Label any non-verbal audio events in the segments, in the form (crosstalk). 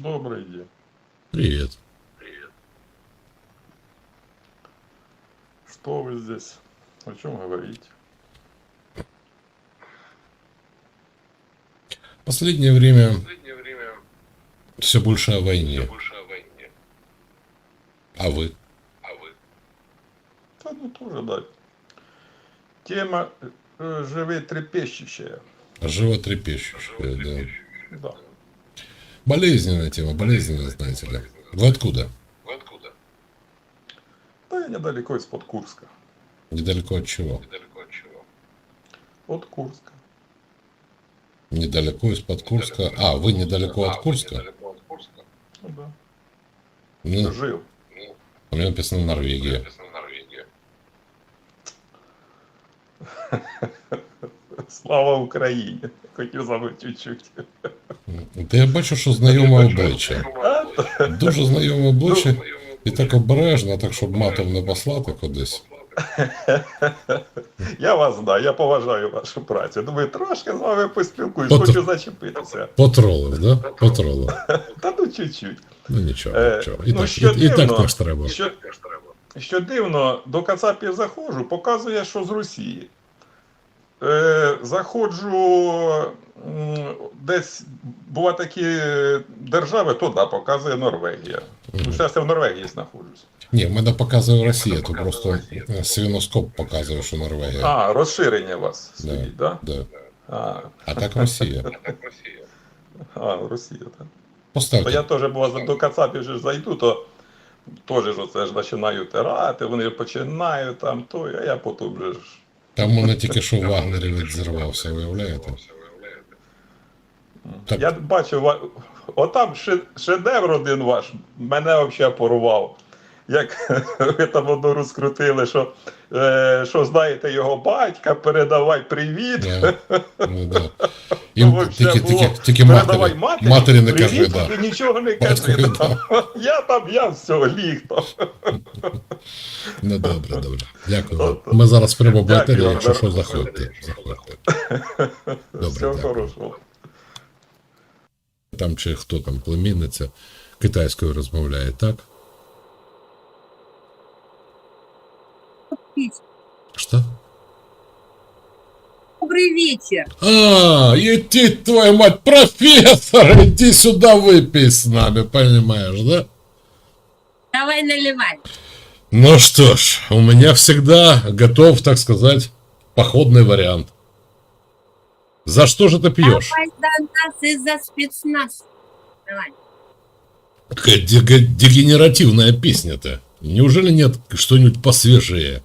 Добрый день. Привет. Что вы здесь? О чем говорите? Последнее время последнее время все больше о войне. больше о войне. А вы? А вы? Да ну тоже да. Тема э, живи трепещущая. Животрепещущее, да. Да. Болезненная тема, болезненная, знаете ли. Вы откуда? Вы откуда? Да я недалеко из-под Курска. Недалеко от чего? Недалеко от чего? От Курска. Недалеко из-под Курска. А, вы недалеко А, от Курска? Недалеко от Курска. Ну да. Ну, Жил. Ну, у меня написано Норвегия. написано Норвегия. (laughs) Слава Україні. Хотів забути чуть-чуть. Та я бачу, що знайоме обличчя. Дуже знайоме обличчя. І так обережно, так щоб матом не послати кудись. (laughs) Я вас знаю, я поважаю вашу працю. Думаю, трошки з вами поспілкуюсь, От- хочу зачепитися. Потролив, да? Потролив. (laughs) Та ну чуть-чуть. Ну нічого, Е, нічого. І ну, так, що і, і так теж треба. що- Теж треба. Що дивно, до Кацапів заходжу, показує, що з Росії. Е, заходжу десь, бува такі держави, то да, показує Норвегія. Ну, зараз я в Норвегії знаходжусь. Ні, в мене показує Росія, то показує просто Росія. е, свіноскоп показує, що Норвегія. А, розширення вас Да, стоїть, да? да. А, А так Росія. А так Росія. а Росія, так. То я теж бува, до Кацапів же зайду, то теж ж оце ж починаю тирати, вони починають там то, а я потім вже ж. Там мене тільки що Вагнерівець зірвався, виявляєте? Так. Я бачив, ва- отам ше- шедевр один ваш мене взагалі порвав. Як (laughs) ви там одну розкрутили, що, е, що знаєте його батька, передавай привіт. Да. Ну, да. (laughs) Їм вообще тільки, було, тільки, тільки передавай матері, матері, матері не привіт, кажи, да. і нічого не кажи. Да. Я там, я все, ліг там. (laughs) Ну добре, добре. Дякую. Ми зараз прямо в етері, якщо що, заходьте. заходьте. Добре, Всього дякую. хорошого. Там чи хто там, племінниця китайською розмовляє, так? Що? Добрый вечер. А, иди, твою мать, профессор, иди сюда выпей с нами, понимаешь, да? Давай наливай. Ну что ж, у меня всегда готов, так сказать, походный вариант. За что же ты пьешь? Давай за нас и за спецназ. Давай. Какая дегенеративная песня-то. Неужели нет что-нибудь посвежее?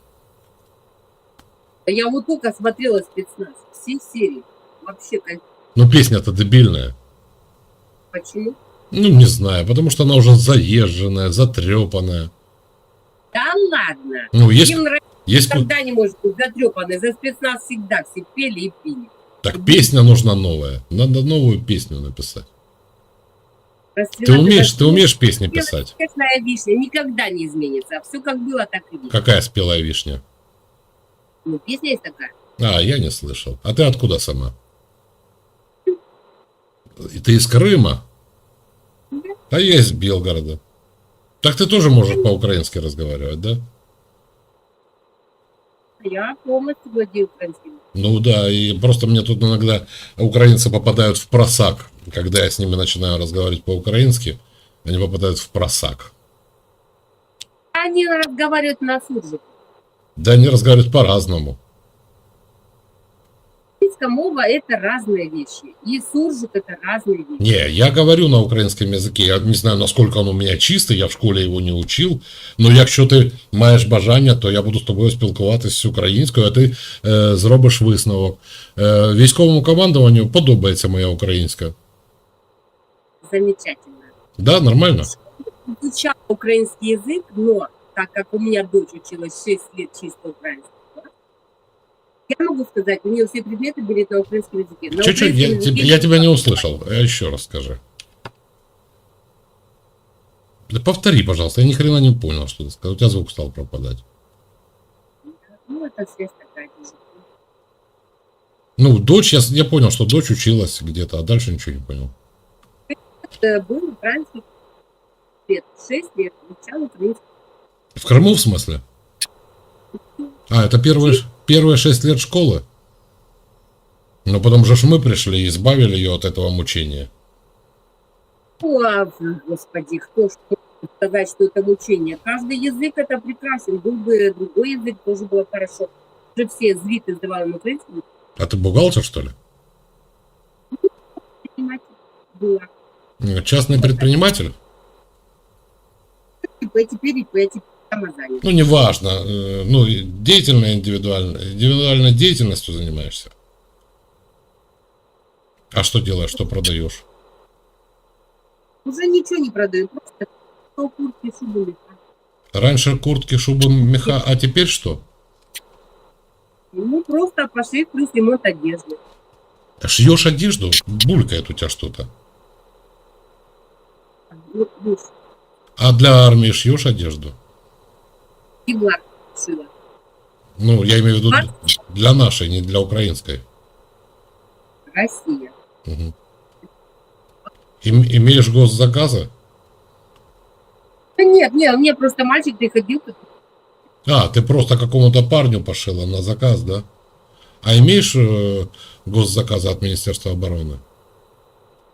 Я вот только смотрела спецназ. Все серии. Вообще, как... Ну, песня-то дебильная. почему? Ну, не знаю, потому что она уже заезженная, затрепанная. Ладно. Ну, есть, Им нравится, есть... никогда не может быть затрепанный. За спецназ всегда все пели и пили. Так, песня нужна новая. Надо новую песню написать. Ты умеешь, ты умеешь песни писать? Честная вишня никогда не изменится. Все как было, так и будет. Какая спелая вишня? Ну, песня есть такая. А, я не слышал. А ты откуда сама? Ты из Крыма? А я из Белгорода. Так ты тоже можешь по-украински разговаривать, да? Я полностью владею украинским. Ну да, и просто мне тут иногда украинцы попадают в просак. Когда я с ними начинаю разговаривать по-украински, они попадают в просак. Они разговаривают на суржике. Да они разговаривают по-разному Украинская мова – это разные вещи. И суржик – это разные вещи. Не, я говорю на українському язикі. Я не знаю, насколько он у меня чистий, я в школі його не учив. Но якщо ти маєш бажання, то я буду з тобою спілкуватися українською, а ти е, зробиш висновок. Е, військовому командуванню подобається моя українська. Замечательно. Да, нормально? Изучала украинский язык, но так как у меня дочь училась 6 лет чисто украинского, я могу сказать, у нее все предметы были на украинском языке. На Чуть-чуть, я, языке я тебя не услышал. Еще раз скажи. Да повтори, пожалуйста, я ни хрена не понял, что ты сказал. У тебя звук стал пропадать. Ну, это связь такая. Ну, дочь, я, я понял, что дочь училась где-то, а дальше ничего не понял. Это был раньше лет, 6 лет изучал украинский. В Крыму, в смысле? А, это первые, ш- первые шесть лет школы? Но потом же ж мы пришли и избавили ее от этого мучения. О, а, господи, кто ж сказать, что это мучение? Каждый язык это прекрасен. Был бы другой язык, тоже было хорошо. Уже все звиты сдавали на украинском, А ты бухгалтер, что ли? было. М, Частный предприниматель? ИП, теперь ИП, теперь самозанят. Ну, неважно. э, Ну, деятельная индивидуальная, индивидуальной деятельностью занимаешься. А что делаешь, что продаешь? Уже ничего не продаю, просто куртки, шубы, меха. Раньше куртки, шубы, меха, а теперь что? Ну, просто пошив плюс ремонт одежды. Шьешь одежду? Булькает у тебя что-то. Ну, А для армии шьешь одежду? Фигла шила. Ну, я имею в виду для нашей, не для украинской. Россия. Мгм. Им- имеешь госзаказы? Да нет, нет, мне просто мальчик приходил, А, ты просто какому-то парню пошила на заказ, да? А имеешь э, госзаказы от Министерства обороны?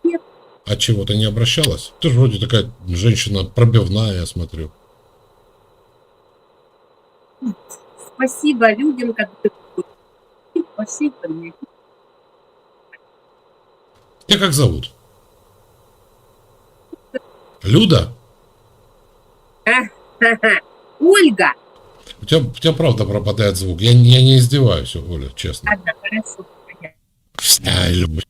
Нет. А чего ты не обращалась? Ты же вроде такая женщина пробивная, я смотрю. Спасибо людям, которые ко мне. Тебя как зовут? Люда? (laughs) Ольга! У тебя, у тебя правда пропадает звук. Я, не- я не издеваюсь, Оля, честно. Ладно, хорошо. понятно. Ай, люб-